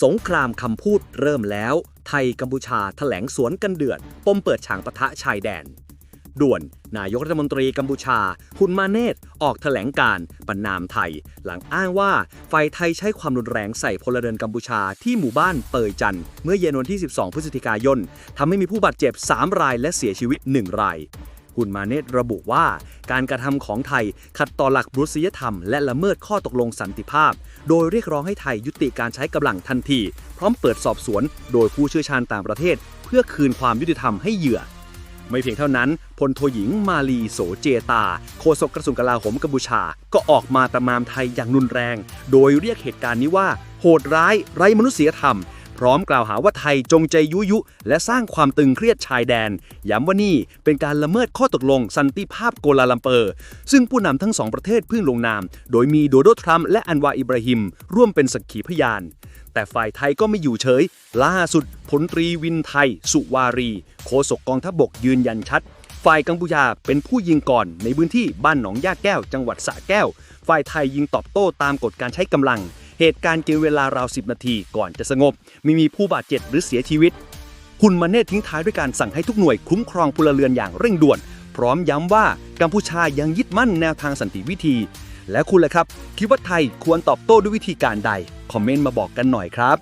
สงครามคำพูดเริ่มแล้ว ไทยกัมพูชาแถลงสวนกันเดือด ปมเปิดฉางปะทะชายแดน ด่วน นายกรัฐมนตรีกัมพูชา คุณมาเนตออกแถลงการณ์ปนามไทย หลังอ้างว่าฝ่ายไทยใช้ความรุนแรงใส่พลเรือนกัมพูชาที่หมู่บ้านเปยจัน เมื่อเย็นวันที่ 12 พฤศจิกายนทำให้มีผู้บาดเจ็บ 3 รายและเสียชีวิต 1 ราย คุณมาเนตระบุว่า การกระทำของไทยขัดต่อหลักมนุษยธรรม และละเมิดข้อตกลงสันติภาพ โดยเรียกร้องให้ไทยยุติการใช้กำลังทันที พร้อมเปิดสอบสวน โดยผู้เชี่ยวชาญต่างประเทศ เพื่อคืนความยุติธรรมให้เหยื่อไม่เพียงเท่านั้น พลโทหญิงมาลีโสเจตา โฆษกกระทรวงกลาโหมกัมพูชา ก็ออกมาประมามไทยอย่างรุนแรง โดยเรียกเหตุการณ์นี้ว่า โหดร้ายไร้มนุษยธรรม พร้อมกล่าวหาว่าไทยจงใจยุยุ และสร้างความตึงเครียดชายแดน ย้ำว่านี่เป็นการละเมิดข้อตกลงสันติภาพโกลาลัมเปอร์ ซึ่งผู้นำทั้งสองประเทศเพิ่งลงนาม โดยมีโดโดทรัมป์และอันวาอิบราฮิม ร่วมเป็นสักขีพยาน แต่ฝ่ายไทยก็ไม่อยู่เฉย ล่าสุดพลตรีวินไทย สุวารี โฆษกกองทัพบกยืนยันชัดฝ่ายกัมพูชาเป็นผู้ยิงก่อนในพื้นที่บ้านหนองย่าแก้ว จังหวัดสระแก้ว ฝ่ายไทยยิงตอบโต้ตามกฎการใช้กำลัง เหตุการณ์กินเวลาราว 10 นาทีก่อนจะสงบไม่มีผู้บาดเจ็บหรือเสียชีวิต คุณมาเนตทิ้งท้ายด้วยการสั่งให้ทุกหน่วยคุ้มครองพลเรือนอย่างเร่งด่วน พร้อมย้ำว่ากัมพูชายังยึดมั่นแนวทางสันติวิธี และคุณล่ะครับ คิดว่าไทยควรตอบโต้ด้วยวิธีการใด คอมเมนต์มาบอกกันหน่อยครับ